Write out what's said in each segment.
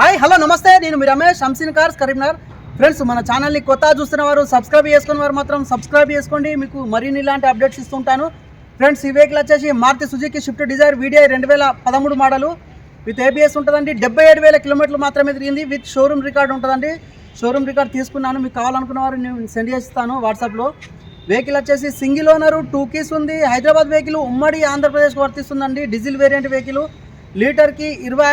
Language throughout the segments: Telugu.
హాయ్ హలో నమస్తే. నేను మీ రమేష్ హంసిన్ కార్స్ కరీంనగర్ ఫ్రెండ్స్ మన ఛానల్ని కొత్త చూస్తున్న వారు సబ్స్క్రైబ్ చేసుకున్న వారు మాత్రం సబ్స్క్రైబ్ చేసుకోండి. మీకు మరిన్ని ఇలాంటి అప్డేట్స్ ఇస్తుంటాను. ఫ్రెండ్స్ ఈ వెహికల్ వచ్చేసి Maruti Suzuki Swift Dzire video రెండు వేల పదమూడు మోడలు విత్ ఏబిఎస్ ఉంటుందండి. డెబ్బై ఏడు వేల కిలోమీటర్లు మాత్రమే తిరిగింది. విత్ షోరూమ్ రికార్డ్ ఉంటుందండి. షోరూమ్ రికార్డ్ తీసుకున్నాను. మీకు కావాలనుకున్న వారు నేను సెండ్ చేస్తాను వాట్సాప్లో వెహికల్ వచ్చేసి సింగిల్ ఓనరు టూ కీస్ ఉంది. హైదరాబాద్ వెహికల్ ఉమ్మడి ఆంధ్రప్రదేశ్కి వర్తిస్తుందండి. డీజిల్ వేరియంట్ వెహికల్ లీటర్కి ఇరవై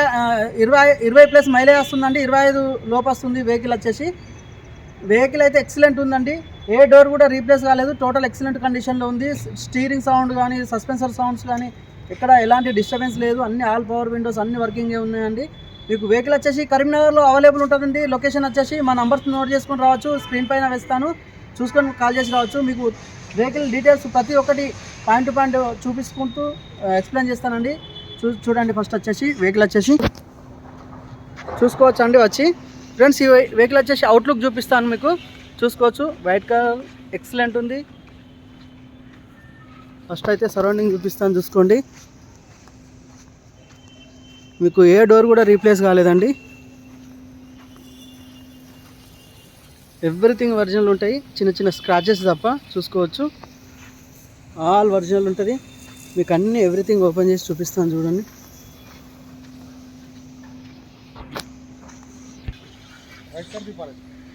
ఇరవై ఇరవై ప్లస్ మైలేజ్ వస్తుందండి. ఇరవై ఐదు లోపు వస్తుంది వెహికల్ వచ్చేసి. వెహికల్ అయితే ఎక్సలెంట్ ఉందండి. ఏ డోర్ కూడా రీప్లేస్ కాలేదు. టోటల్ ఎక్సలెంట్ కండిషన్లో ఉంది. స్టీరింగ్ సౌండ్ కానీ సస్పెన్సర్ సౌండ్స్ కానీ ఎక్కడ ఎలాంటి డిస్టర్బెన్స్ లేదు. అన్ని ఆల్ పవర్ విండోస్ అన్ని వర్కింగే ఉన్నాయండి. మీకు వెహికల్ వచ్చేసి కరీంనగర్లో అవైలబుల్ ఉంటుందండి. లొకేషన్ వచ్చేసి మా నంబర్స్ నోట్ చేసుకొని రావచ్చు. స్క్రీన్ పైన వేస్తాను. చూసుకొని కాల్ చేసి రావచ్చు. మీకు వెహికల్ డీటెయిల్స్ ప్రతి ఒక్కటి పాయింట్ టు పాయింట్ చూపించుకుంటూ ఎక్స్ప్లెయిన్ చేస్తానండి. చూ చూడండి ఫస్ట్ వచ్చేసి వెహికల్ వచ్చేసి. చూసుకోవచ్చు అండి వచ్చి. ఫ్రెండ్స్ ఈ వెహికల్ వచ్చేసి అవుట్లుక్ చూపిస్తాను మీకు. చూసుకోవచ్చు. వైట్ కలర్ ఎక్సలెంట్ ఉంది. ఫస్ట్ అయితే సరౌండింగ్ చూపిస్తాను చూసుకోండి. మీకు ఏ డోర్ కూడా రీప్లేస్ కాలేదండి. ఎవ్రీథింగ్ ఒరిజినల్ ఉంటాయి. చిన్న చిన్న స్క్రాచెస్ తప్ప చూసుకోవచ్చు. ఆల్ ఒరిజినల్ ఉంటుంది. మీకు అన్ని ఎవ్రీథింగ్ ఓపెన్ చేసి చూపిస్తాను చూడండి.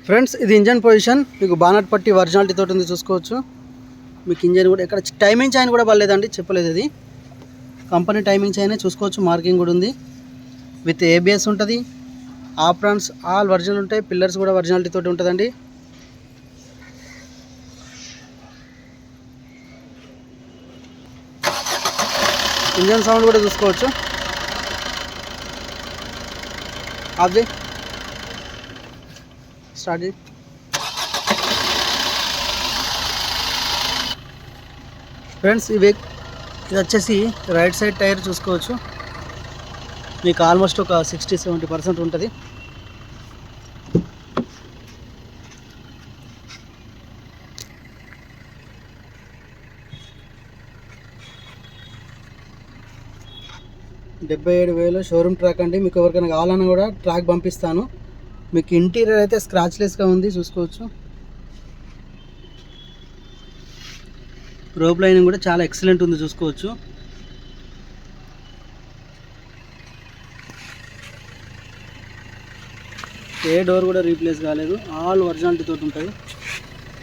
ఫ్రెండ్స్ ఇది ఇంజన్ పొజిషన్. మీకు బానట్ పట్టి ఒరిజినాలిటీ తోటి ఉంది చూసుకోవచ్చు. మీకు ఇంజన్ కూడా ఇక్కడ టైమింగ్ చైన్ కూడా పర్లేదండి చెప్పలేదు ఇది. కంపెనీ టైమింగ్ చైన్ చూసుకోవచ్చు మార్కింగ్ కూడా ఉంది. విత్ ఏబిఎస్ ఉంటుంది. ఆప్రాన్స్ ఆల్ ఒరిజినల్ ఉంటాయి పిల్లర్స్ కూడా ఒరిజినాలిటీ తోటి ఉంటుందండి. ఇంజన్ సౌండ్ కూడా చూసుకోవచ్చు. ఆఫ్ చేయి స్టార్ట్ చేయి ఫ్రెండ్స్ ఇవి ఇది వచ్చేసి రైట్ సైడ్ టైర్ చూసుకోవచ్చు. మీకు ఆల్మోస్ట్ ఒక సిక్స్టీ సెవెంటీ పర్సెంట్ ఉంటుంది. డెబ్బై ఏడు వేలు షోరూమ్ ట్రాక్ అండి. మీకు ఎవరికైనా కావాలన్నా కూడా ట్రాక్ పంపిస్తాను. మీకు ఇంటీరియర్ అయితే స్క్రాచ్లెస్గా ఉంది చూసుకోవచ్చు. రోప్ లైనింగ్ కూడా చాలా ఎక్సలెంట్ ఉంది చూసుకోవచ్చు. ఏ డోర్ కూడా రీప్లేస్ కాలేదు. ఆల్ ఒరిజినాలిటీ తోటి ఉంటుంది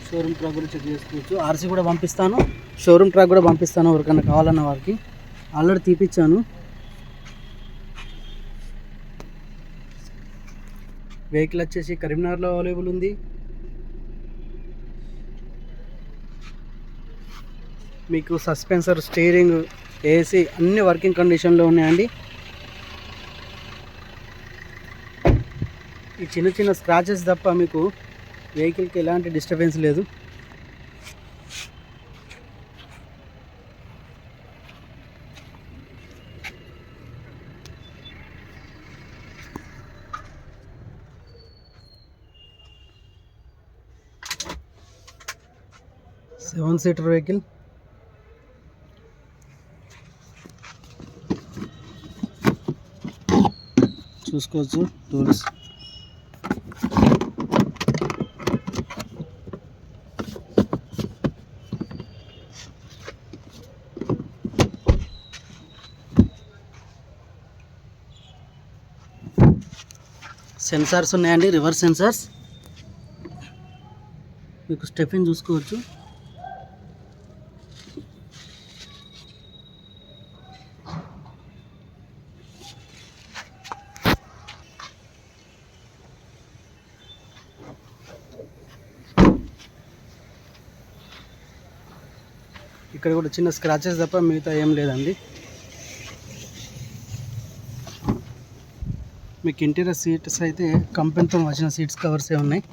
షోరూమ్ ట్రాక్ కూడా చెక్ చేసుకోవచ్చు. ఆర్సీ కూడా పంపిస్తాను. షోరూమ్ ట్రాక్ కూడా పంపిస్తాను ఎవరికైనా కావాలన్న వారికి. ఆల్రెడీ తీపిచ్చాను. వెహికల్ వచ్చేసి కరీంనగర్లో అవైలబుల్ ఉంది. మీకు సస్పెన్సర్ స్టీరింగ్ ఏసీ అన్ని వర్కింగ్ కండిషన్లో ఉన్నాయండి. ఈ చిన్న చిన్న స్క్రాచెస్ తప్ప మీకు వెహికల్కి ఎలాంటి డిస్టర్బెన్స్ లేదు. Seven seater vehicle. చూసుకోవచ్చు టూల్స్ సెన్సార్స్ ఉన్నాయండి రివర్స్ సెన్సార్స్. మీకు స్టెఫిన్ చూసుకోవచ్చు. ఇక్కడ కూడా చిన్న స్క్రాచెస్ తప్ప మిగతా ఏం లేదండి. మీకు ఇంటీరియర్ సీట్స్ అయితే కంపెనీతో వచ్చిన సీట్స్ కవర్సే ఉన్నాయి.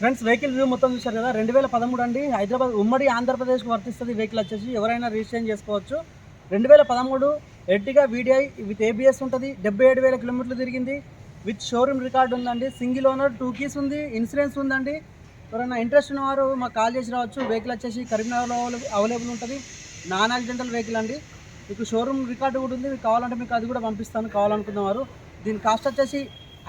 ఫ్రెండ్స్ వెహికల్ వ్యూ మొత్తం చూశారు కదా? రెండు వేల పదమూడు అండి. హైదరాబాద్ ఉమ్మడి ఆంధ్రప్రదేశ్కి వర్తిస్తుంది వెహికల్ వచ్చేసి. ఎవరైనా రిజిస్ట్రేషన్ చేసుకోవచ్చు. రెండు వేల పదమూడు ఎర్టిగా వీడిఐ విత్ ఏబిఎస్ ఉంటుంది. డెబ్బై ఏడు వేల కిలోమీటర్లు తిరిగింది. విత్ షోరూమ్ రికార్డు ఉందండి. సింగిల్ ఓనర్ టూ కీస్ ఉంది. ఇన్సూరెన్స్ ఉందండి. ఎవరైనా ఇంట్రెస్ట్ ఉన్నవారు మాకు కాల్ చేసి రావచ్చు. వెహికల్ వచ్చేసి కరీంనగర్లో అవైలబుల్ ఉంటుంది. నాన్ యాక్సిడెంటల్ వెహికల్ అండి. మీకు షోరూమ్ రికార్డు కూడా ఉంది. మీకు కావాలంటే మీకు అది కూడా పంపిస్తాను. కావాలనుకున్నవారు. దీని కాస్ట్ వచ్చేసి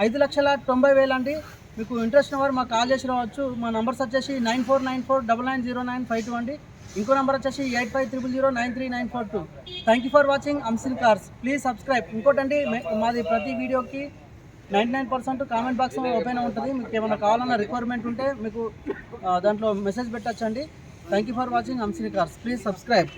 ఐదు లక్షల తొంభై వేలు అండి. మీకు ఇంట్రెస్ట్ ఉన్నవారు మాకు కాల్ చేసి రావచ్చు. మా నంబర్స్ వచ్చేసి nine four nine four double nine zero nine five two అండి. ఇంకో నెంబర్ వచ్చేసి eight five triple zero nine three nine four two thank you for watching అంసిన్ cars please subscribe ఇంకోటండి మాది ప్రతి వీడియోకి ninety nine percent comment box open ఉంటుంది. మీకు ఏమైనా కావాలన్న రిక్వైర్మెంట్ ఉంటే మీకు దాంట్లో మెసేజ్ పెట్టచ్చండి. థ్యాంక్ యూ ఫర్ వాచింగ్ అంసిన్ కార్స్ ప్లీజ్ సబ్స్క్రైబ్